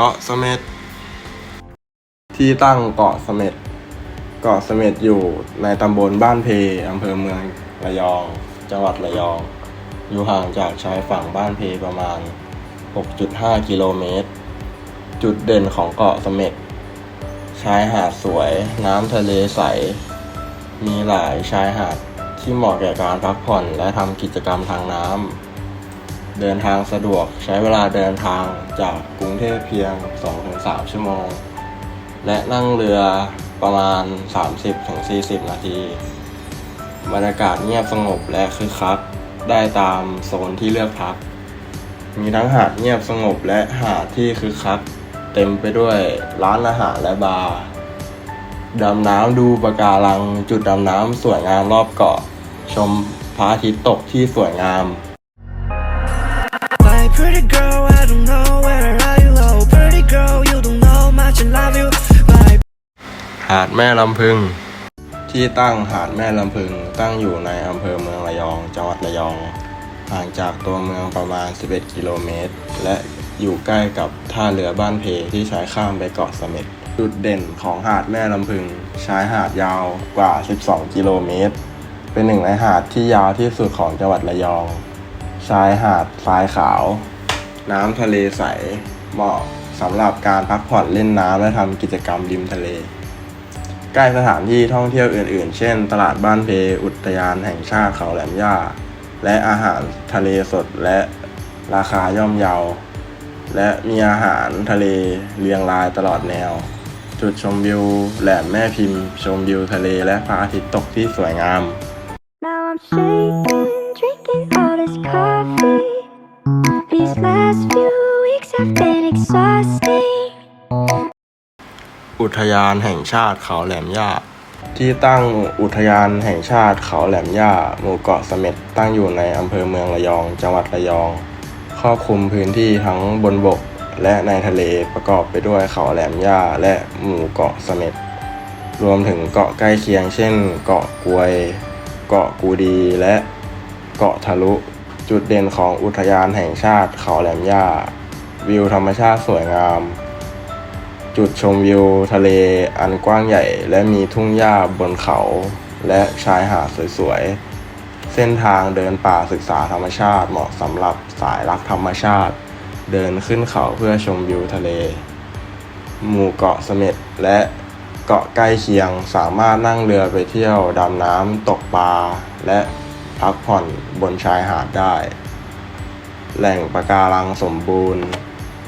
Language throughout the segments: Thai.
เกาะเสม็ดที่ตั้งเกาะเสม็ดเกาะเสม็ดอยู่ในตำบลบ้านเพอำเภอเมืองระยอง จังหวัดระยอง อยู่ห่างจากชายฝั่งบ้านเพประมาณ 6.5 กิโลเมตร จุดเด่นของเกาะเสม็ดชายหาดสวยน้ำทะเลใส มีหลายชายหาดที่เหมาะแก่การพักผ่อนและทำกิจกรรมทางน้ำ เดินทางสะดวกใช้เวลาเดินทางจากกรุงเทพเพียง 2-3 ชั่วโมง และนั่งเรือประมาณ 30-40 นาที บรรยากาศเงียบสงบและคึกคัก ได้ตามโซนที่เลือกพัก มีทั้งหาดเงียบสงบและหาดที่คึกคัก เต็มไปด้วยร้านอาหารและบาร์ดำน้ำดูปะการัง จุดดำน้ำสวยงามรอบเกาะ ชมพระอาทิตย์ตกที่สวยงาม pretty girl, I don't know where are you? Oh, pretty girl, you don't know much I love you. My หาดแม่ลำพึง ที่ตั้งหาดแม่ลำพึงตั้งอยู่ในอำเภอเมืองระยอง จังหวัดระยอง ห่างจากตัวเมืองประมาณ 11 กิโลเมตร และอยู่ใกล้กับท่าเรือบ้านเพที่ใช้ข้ามไปเกาะเสม็ดจุดเด่นของหาดแม่ลำพึง ใช้หาดยาวกว่า 12 กิโลเมตร เป็นหนึ่งในหาดที่ยาวที่สุดของจังหวัดระยอง ชายหาดทรายขาว น้ำทะเลใส เหมาะสำหรับการพักผ่อนเล่นน้ำและทำกิจกรรมริมทะเล ใกล้สถานที่ท่องเที่ยวอื่น ๆ เช่น ตลาดบ้านเพอุทยานแห่งชาติเขาแหลมย่า และอาหารทะเลสดและราคาย่อมเยา และมีอาหารทะเลเรียงรายตลอดแนว จุดชมวิวแหลมแม่พิมพ์ ชมวิวทะเลและพระอาทิตย์ตกที่สวยงาม Now I'm shaking, drinking coffee. These last few weeks have been exhausting. อุทยานแห่งชาติเขาแหลมย่า ที่ตั้งอุทยานแห่งชาติเขาแหลมย่า หมู่เกาะเสม็ดตั้งอยู่ในอำเภอเมืองระยอง จังหวัดระยอง ครอบคลุมพื้นที่ทั้งบนบกและในทะเลประกอบไปด้วยเขาแหลมย่าและหมู่เกาะเสม็ดรวมถึงเกาะใกล้เคียง เช่น เกาะกวย เกาะกูดีและเกาะทะลุ จุดเด่นของอุทยานแห่งชาติเขาแหลมย่า วิวธรรมชาติสวยงาม จุดชมวิวทะเลอันกว้างใหญ่ และมีทุ่งหญ้าบนเขา และชายหาดสวยๆ เส้นทางเดินป่าศึกษาธรรมชาติเหมาะสำหรับสายรักธรรมชาติ เดินขึ้นเขาเพื่อชมวิวทะเล หมู่เกาะเสม็ดและเกาะใกล้เคียงสามารถนั่งเรือไปเที่ยวดำน้ำตกปลาและ พักผ่อนบนชายหาดได้ แหล่งปะการังสมบูรณ์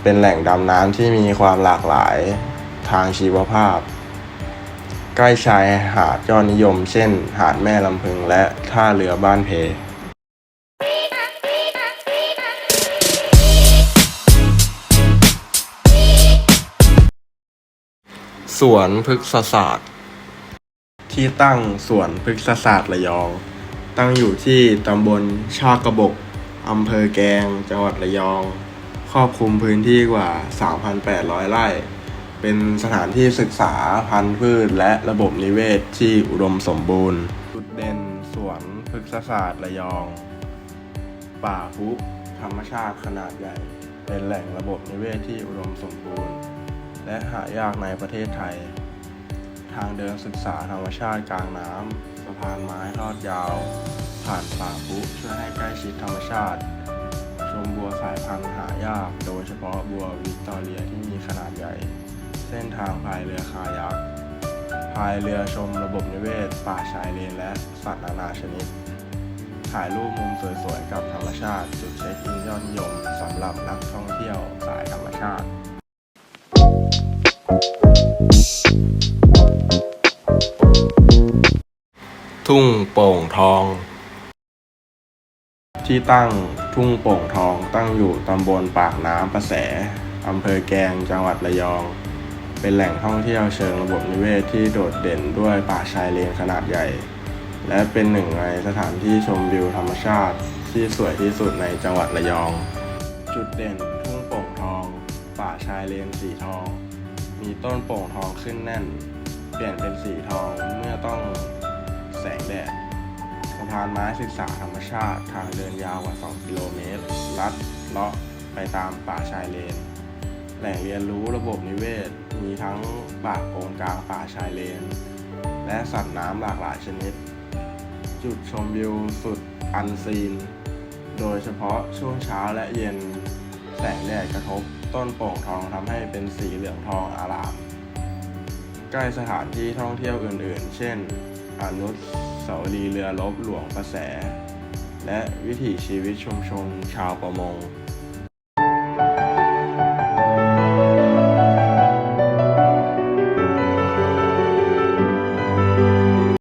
เป็นแหล่งดำน้ำที่มีความหลากหลายทางชีวภาพ ใกล้ชายหาดยอดนิยม เช่น หาดแม่ลำพึงและท่าเรือบ้านเพสวนพฤกษศาสตร์ ที่ตั้งสวนพฤกษศาสตร์ระยอง ตั้งอยู่ที่ตำบลชากระบกอำเภอแกง จังหวัดระยอง ครอบคลุมพื้นที่กว่า 3,800 ไร่ เป็นสถานที่ศึกษาพันธุ์พืชและระบบนิเวศที่อุดมสมบูรณ์ จุดเด่นสวนพฤกษศาสตร์ระยอง ป่าพุธรรมชาติขนาดใหญ่ เป็นแหล่งระบบนิเวศที่อุดมสมบูรณ์ และหายากในประเทศไทย ทางเดินศึกษาธรรมชาติกลางน้ำสะพานไม้ทอดยาว ผ่านป่าพุช่วยให้ใกล้ชิดธรรมชาติ ชมบัวสายพันธุ์หายาก โดยเฉพาะบัววิกตอเรียที่มีขนาดใหญ่ เส้นทางพายเรือคายักพายเรือชมระบบนิเวศ ป่าชายเลนและสัตว์นานาชนิด ถ่ายรูปมุมสวยๆ กับธรรมชาติ จุดเช็คอินยอดนิยมสำหรับนักท่องเที่ยวสายธรรมชาติ ทุ่งโป่งทอง ที่ตั้งทุ่งโป่งทองตั้งอยู่ตำบลปากน้ำประแสอำเภอแกงจังหวัดระยอง เป็นแหล่งท่องเที่ยวเชิงระบบนิเวศที่โดดเด่นด้วยป่าชายเลนขนาดใหญ่ และเป็นหนึ่งในสถานที่ชมวิวธรรมชาติที่สวยที่สุดในจังหวัดระยอง จุดเด่นทุ่งโป่งทอง ป่าชายเลนสีทอง มีต้นโป่งทองขึ้นแน่น เปลี่ยนเป็นสีทองเมื่อต้อง แสงแดดสะพานไม้ศึกษาธรรมชาติทางเดินยาวกว่า 2 กิโลเมตร ลัดเลาะไปตามป่าชายเลน แหล่งเรียนรู้ระบบนิเวศ มีทั้งป่าโกงกลางป่าชายเลน และสัตว์น้ำหลากหลายชนิด จุดชมวิวสุดอันซีน โดยเฉพาะช่วงเช้าและเย็นแสงแดดกระทบต้นโป่งทองทำให้เป็นสีเหลืองทองอาราม ใกล้สถานที่ท่องเที่ยวอื่นๆ เช่น อนุสาวรีย์เรือรบหลวงประแส และวิถีชีวิตชุมชนชาวประมง